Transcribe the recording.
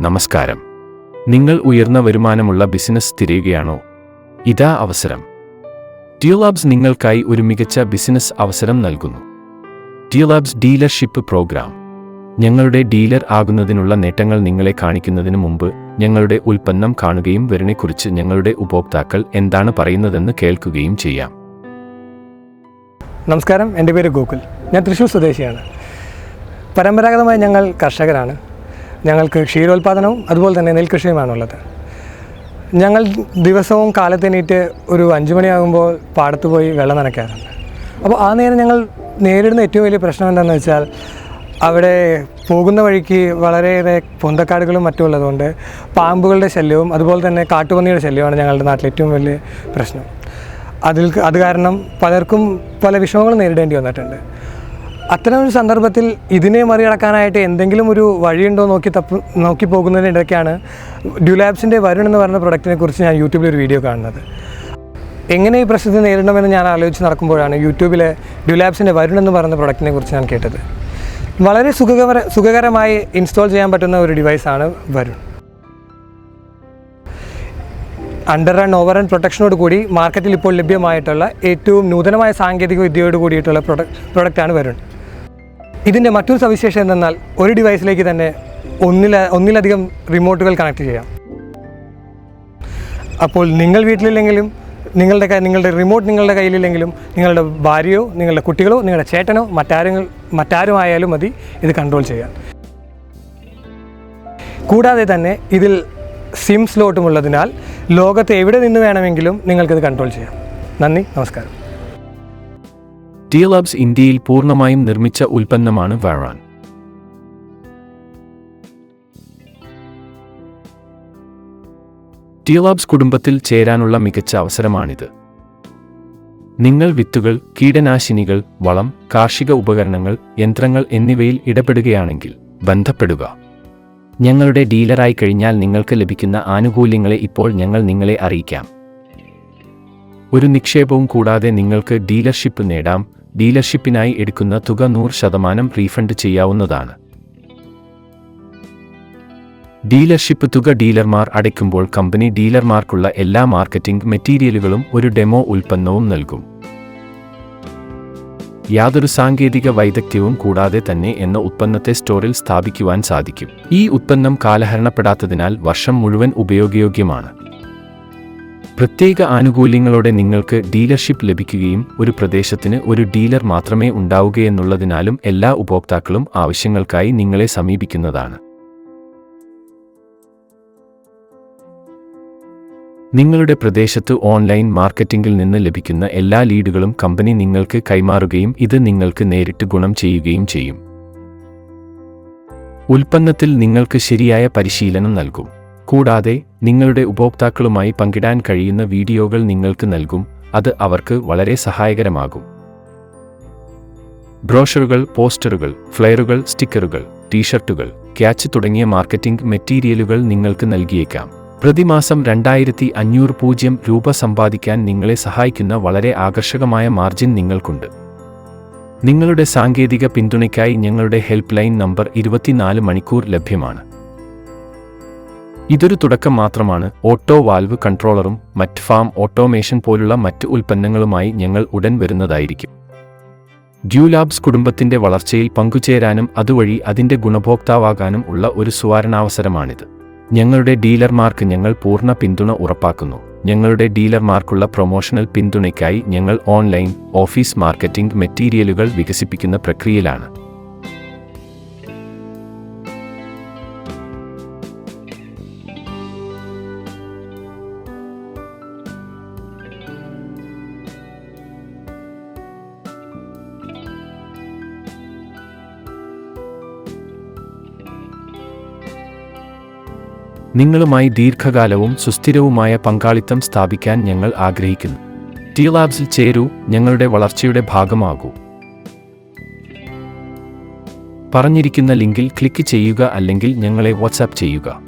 നമസ്കാരം. നിങ്ങൾ ഉയർന്ന വരുമാനമുള്ള ബിസിനസ് തിരയുകയാണോ? ഇതാ അവസരം. ട്യൂലാബ്സ് നിങ്ങൾക്കായി ഒരു മികച്ച ബിസിനസ് അവസരം നൽകുന്നു. Tulabs dealership program. ഞങ്ങളുടെ ഡീലർ ആകുന്നതിനുള്ള നേട്ടങ്ങൾ നിങ്ങളെ കാണിക്കുന്നതിന് മുമ്പ് ഞങ്ങളുടെ ഉൽപ്പന്നം കാണുകയും വരനെക്കുറിച്ച് ഞങ്ങളുടെ ഉപഭോക്താക്കൾ എന്താണ് പറയുന്നതെന്ന് കേൾക്കുകയും ചെയ്യാം. നമസ്കാരം എന്റെ പേര് ഗോകുൽ. ഞാൻ തൃശ്ശൂർ സ്വദേശിയാണ്. പരമ്പരാഗതമായി ഞങ്ങൾ കർഷകരാണ്. ഞങ്ങൾക്ക് ക്ഷീരോത്പാദനവും അതുപോലെ തന്നെ നെൽകൃഷിയുമാണുള്ളത്. ഞങ്ങൾ ദിവസവും കാലത്തെണീറ്റ് ഒരു അഞ്ച് മണിയാകുമ്പോൾ പാടത്ത് പോയി വെള്ളം നനയ്ക്കാറുണ്ട്. അപ്പോൾ ആ നേരം ഞങ്ങൾ നേരിടുന്ന ഏറ്റവും വലിയ പ്രശ്നം എന്താണെന്ന് വെച്ചാൽ അവിടെ പോകുന്ന വഴിക്ക് വളരെയേറെ പൊന്തക്കാടുകളും മറ്റുമുള്ളതുകൊണ്ട് പാമ്പുകളുടെ ശല്യവും അതുപോലെ തന്നെ കാട്ടുപന്നിയുടെ ശല്യമാണ് ഞങ്ങളുടെ നാട്ടിലെ ഏറ്റവും വലിയ പ്രശ്നം. അതിൽ അത് കാരണം പലർക്കും പല വിഷമങ്ങളും നേരിടേണ്ടി വന്നിട്ടുണ്ട്. അത്തരം ഒരു സന്ദർഭത്തിൽ ഇതിനെ മറികടക്കാനായിട്ട് എന്തെങ്കിലും ഒരു വഴിയുണ്ടോ നോക്കി തപ്പ് നോക്കി പോകുന്നതിനിടയ്ക്കാണ് ഡ്യൂലാബ്സിന്റെ വരുൺ എന്ന് പറയുന്ന പ്രൊഡക്റ്റിനെ കുറിച്ച് ഞാൻ യൂട്യൂബിൽ ഒരു വീഡിയോ കാണുന്നത്. എങ്ങനെ ഈ പ്രശ്നത്തെ നേരിടണമെന്ന് ഞാൻ ആലോചിച്ച് നടക്കുമ്പോഴാണ് യൂട്യൂബിലെ ഡ്യൂലാബ്സിന്റെ വരുൺ എന്ന് പറയുന്ന പ്രൊഡക്റ്റിനെ കുറിച്ച് ഞാൻ കേട്ടത്. വളരെ സുഖകര സുഖകരമായി ഇൻസ്റ്റാൾ ചെയ്യാൻ പറ്റുന്ന ഒരു ഡിവൈസാണ് Varun. Under and over and പ്രൊട്ടക്ഷനോട് കൂടി മാർക്കറ്റിൽ ഇപ്പോൾ ലഭ്യമായിട്ടുള്ള ഏറ്റവും നൂതനമായ സാങ്കേതിക വിദ്യയോട് കൂടിയിട്ടുള്ള പ്രൊഡക്റ്റ് പ്രൊഡക്റ്റാണ് വരുൺ. ഇതിന്റെ മറ്റൊരു സവിശേഷത എന്തെന്നാൽ ഒരു ഡിവൈസിലേക്ക് തന്നെ ഒന്നില ഒന്നിലധികം റിമോട്ടുകൾ കണക്ട് ചെയ്യാം. അപ്പോൾ നിങ്ങൾ വീട്ടിലില്ലെങ്കിലും നിങ്ങളുടെ നിങ്ങളുടെ റിമോട്ട് നിങ്ങളുടെ കയ്യിലില്ലെങ്കിലും നിങ്ങളുടെ ഭാര്യയോ നിങ്ങളുടെ കുട്ടികളോ നിങ്ങളുടെ ചേട്ടനോ മറ്റാരും മറ്റാരുമായാലും മതി ഇത് കൺട്രോൾ ചെയ്യാൻ. കൂടാതെ തന്നെ ഇതിൽ സിം സ്ലോട്ടുമുള്ളതിനാൽ ലോകത്ത് എവിടെ നിന്ന് വേണമെങ്കിലും നിങ്ങൾക്കിത് കൺട്രോൾ ചെയ്യാം. നന്ദി നമസ്കാരം. ഡിയലാബ്സ് ഇന്ത്യയിൽ പൂർണമായും നിർമ്മിച്ച ഉൽപ്പന്നമാണ് വാഴാൻ ഡിയലാബ്സ് കുടുംബത്തിൽ ചേരാനുള്ള മികച്ച അവസരമാണിത്. നിങ്ങൾ വിത്തുകൾ കീടനാശിനികൾ വളം കാർഷിക ഉപകരണങ്ങൾ യന്ത്രങ്ങൾ എന്നിവയിൽ ഇടപെടുകയാണെങ്കിൽ ബന്ധപ്പെടുക. ഞങ്ങളുടെ ഡീലറായി കഴിഞ്ഞാൽ നിങ്ങൾക്ക് ലഭിക്കുന്ന ആനുകൂല്യങ്ങളെ ഇപ്പോൾ ഞങ്ങൾ നിങ്ങളെ അറിയിക്കാം. ഒരു നിക്ഷേപവും കൂടാതെ നിങ്ങൾക്ക് ഡീലർഷിപ്പ് നേടാം ഡീലർഷിപ്പിനായി എടുക്കുന്ന തുക നൂറ് ശതമാനം റീഫണ്ട് ചെയ്യാവുന്നതാണ്. ഡീലർഷിപ്പ് തുക ഡീലർമാർ അടയ്ക്കുമ്പോൾ കമ്പനി ഡീലർമാർക്കുള്ള എല്ലാ മാർക്കറ്റിംഗ് മെറ്റീരിയലുകളും ഒരു ഡെമോ ഉൽപ്പന്നവും നൽകും. യാതൊരു സാങ്കേതിക വൈദഗ്ധ്യവും കൂടാതെ തന്നെ എന്ന ഉത്പന്നത്തെ സ്റ്റോറിൽ സ്ഥാപിക്കുവാൻ സാധിക്കും. ഈ ഉത്പന്നം കാലഹരണപ്പെടാത്തതിനാൽ വർഷം മുഴുവൻ ഉപയോഗയോഗ്യമാണ്. പ്രത്യേക ആനുകൂല്യങ്ങളോടെ നിങ്ങൾക്ക് ഡീലർഷിപ്പ് ലഭിക്കുകയും ഒരു പ്രദേശത്തിന് ഒരു ഡീലർ മാത്രമേ ഉണ്ടാവുകയെന്നുള്ളതിനാലും എല്ലാ ഉപഭോക്താക്കളും ആവശ്യങ്ങൾക്കായി നിങ്ങളെ സമീപിക്കുന്നതാണ്. നിങ്ങളുടെ പ്രദേശത്ത് ഓൺലൈൻ മാർക്കറ്റിംഗിൽ നിന്ന് ലഭിക്കുന്ന എല്ലാ ലീഡുകളും കമ്പനി നിങ്ങൾക്ക് കൈമാറുകയും ഇത് നിങ്ങൾക്ക് നേരിട്ട് ഗുണം ചെയ്യുകയും ചെയ്യും. ഉൽപ്പന്നത്തിൽ നിങ്ങൾക്ക് ശരിയായ പരിശീലനം നൽകും. കൂടാതെ നിങ്ങളുടെ ഉപഭോക്താക്കളുമായി പങ്കിടാൻ കഴിയുന്ന വീഡിയോകൾ നിങ്ങൾക്ക് നൽകും അത് അവർക്ക് വളരെ സഹായകരമാകും. ബ്രോഷറുകൾ പോസ്റ്ററുകൾ ഫ്ലയറുകൾ സ്റ്റിക്കറുകൾ ടീഷർട്ടുകൾ ക്യാച്ച് തുടങ്ങിയ മാർക്കറ്റിംഗ് മെറ്റീരിയലുകൾ നിങ്ങൾക്ക് നൽകിയേക്കാം. പ്രതിമാസം രണ്ടായിരത്തി അഞ്ഞൂറ് പൂജ്യം രൂപ സമ്പാദിക്കാൻ നിങ്ങളെ സഹായിക്കുന്ന വളരെ ആകർഷകമായ മാർജിൻ നിങ്ങൾക്കുണ്ട്. നിങ്ങളുടെ സാങ്കേതിക പിന്തുണയ്ക്കായി ഞങ്ങളുടെ ഹെൽപ്പ് ലൈൻ നമ്പർ ഇരുപത്തിനാല് മണിക്കൂർ ലഭ്യമാണ്. ഇതൊരു തുടക്കം മാത്രമാണ്. ഓട്ടോ വാൽവ് കൺട്രോളറും മറ്റ് ഫാം ഓട്ടോമേഷൻ പോലുള്ള മറ്റ് ഉൽപ്പന്നങ്ങളുമായി ഞങ്ങൾ ഉടൻ വരുന്നതായിരിക്കും. ഡ്യൂലാബ്സ് കുടുംബത്തിന്റെ വളർച്ചയിൽ പങ്കുചേരാനും അതുവഴി അതിന്റെ ഗുണഭോക്താവാകാനും ഉള്ള ഒരു സുവർണാവസരമാണിത് ഞങ്ങളുടെ ഡീലർമാർക്ക് ഞങ്ങൾ പൂർണ പിന്തുണ ഉറപ്പാക്കുന്നു. ഞങ്ങളുടെ ഡീലർമാർക്കുള്ള പ്രൊമോഷണൽ പിന്തുണയ്ക്കായി ഞങ്ങൾ ഓൺലൈൻ ഓഫീസ് മാർക്കറ്റിംഗ് മെറ്റീരിയലുകൾ വികസിപ്പിക്കുന്ന പ്രക്രിയയിലാണ്. നിങ്ങളുമായി ദീർഘകാലവും സുസ്ഥിരവുമായ പങ്കാളിത്തം സ്ഥാപിക്കാൻ ഞങ്ങൾ ആഗ്രഹിക്കുന്നു. ടി ലാബ്സിൽ ചേരൂ ഞങ്ങളുടെ വളർച്ചയുടെ ഭാഗമാകൂ. പറഞ്ഞിരിക്കുന്ന ലിങ്കിൽ ക്ലിക്ക് ചെയ്യുക അല്ലെങ്കിൽ ഞങ്ങളെ വാട്സാപ്പ് ചെയ്യുക.